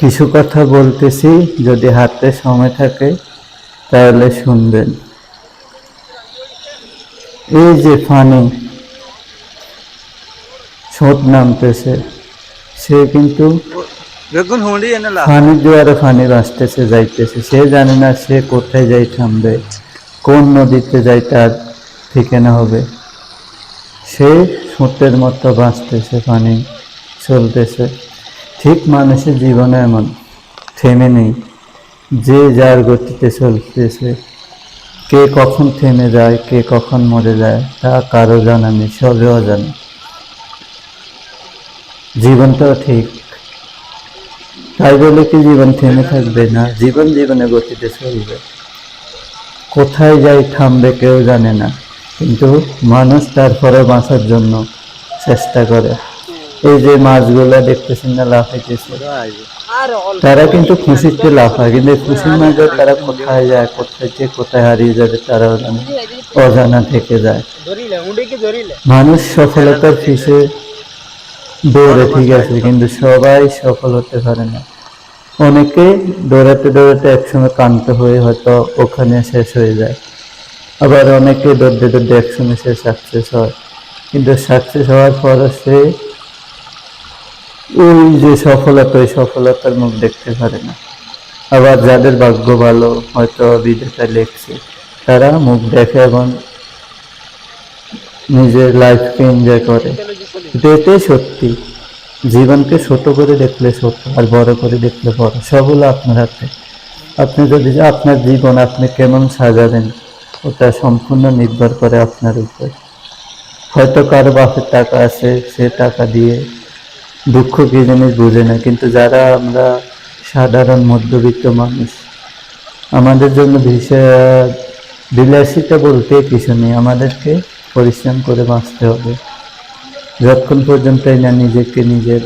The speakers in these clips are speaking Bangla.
কিছু কথা বলতেছি যদি হাতে সময় থাকে তাহলে শুনবেন। এই যে ফানি ছোট নামতেছে সে কিন্তু ফানি জোয়ারে ফানি আসতেছে যাইতেছে। সে জানে না সে কোথায় যাই থামবে কোন নদীতে যাই তার ঠিকানা হবে। সে সুতের মতো বাঁচতেছে পানি চলতেছে। ঠিক মানুষের জীবনে এমন থেমে নেই, যে যার গতিতে চলতেছে। কে কখন থেমে যায়, কে কখন মরে যায়, তা কারও জানা নেই, সবে অজানা। জীবনটাও ঠিক। তাই বলে কি জীবন থেমে থাকবে না? জীবন জীবনে গতিতে চলবে। কোথায় যাই থামবে কেউ জানে না, কিন্তু মানুষ তারপরে বাঁচার জন্য চেষ্টা করে। এই যে মাছগুলো দেখতেছেন না লাফাইতেছে। তারা কিন্তু খুশিতে লাফায় কিন্তু খুশির মাঝে তারা কোথায় যায় কোথায় যে কোথায় হারিয়ে যাবে তারাও জানে। অজানা থেকে যায়। মানুষ সফলতার পিছে দৌড়ে ঠিক আছে কিন্তু সবাই সফল হতে পারে না। অনেকে দৌড়াতে দৌড়াতে একসময় ক্লান্ত হয়ে হয়তো ওখানে শেষ হয়ে যায়। আবার অনেকে দৌড়তে দৌড়তে একসময় সে সাকসেস হয়। কিন্তু সাকসেস হওয়ার পর সে ওই যে সফলতা, ওই সফলতার মুখ দেখতে পারে না। আবার যাদের ভাগ্য ভালো, হয়তো বিদেশে লেখছে, তারা মুখ দেখে এবং নিজের লাইফকে এনজয় করে। এটাই সত্যি। জীবনকে ছোট করে দেখলে ছোট, আর বড় করে দেখলে বড়। সব হলো আপনার হাতে। আপনি যদি, আপনার জীবন আপনি কেমন সাজাবেন, ওটা সম্পূর্ণ নির্ভর করে আপনার উপর। হয়তো কারও বাপের টাকা আছে, সে টাকা দিয়ে দুঃখ কি জিনিস বুঝে না, কিন্তু যারা আমরা সাধারণ মধ্যবিত্ত মানুষ, আমাদের জন্য বিষয় বিলাসিতা বলতে কিছু নেই, আমাদেরকে পরিশ্রম করে বাঁচতে হবে। যতক্ষণ পর্যন্ত না নিজেকে নিজের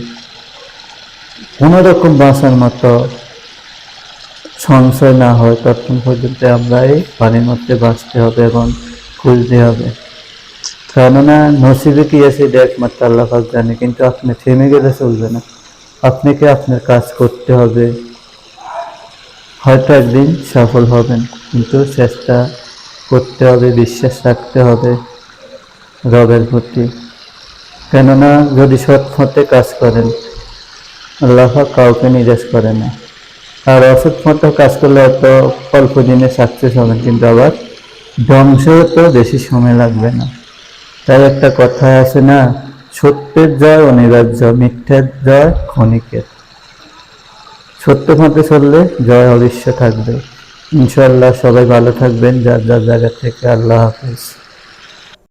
কোনো রকম বাঁচার মতো সংশয় না হয়, ততক্ষণ পর্যন্ত আমরা এই পানির মধ্যে বাঁচতে হবে এবং খুঁজতে হবে। কেননা নসিবে কি আছে, এটা একমাত্র আল্লাহ পাক জানে, কিন্তু আপনি থেমে গেলে চলবে না। আপনাকে আপনার কাজ করতে হবে। হয়তো একদিন সফল হবেন, কিন্তু চেষ্টা করতে হবে, বিশ্বাস রাখতে হবে রবের প্রতি। কেননা যদি সৎ পথে কাজ করেন, আল্লাহ কাউকে নিরাশ করে না। আর অসৎ পথে কাজ করলে হয়তো অল্প দিনে সাকসেস হবেন, কিন্তু আবার ধ্বংস তো বেশি সময় লাগবে না। তাই একটা কথা আছে না, সত্যের জয় অনিবার্য, মিথ্যার জয় ক্ষণিকের। সত্য মতে চললে জয় অবশ্য থাকবে। ইনশাল্লাহ সবাই ভালো থাকবেন, যার যার জায়গা থেকে আল্লাহ হাফিজ।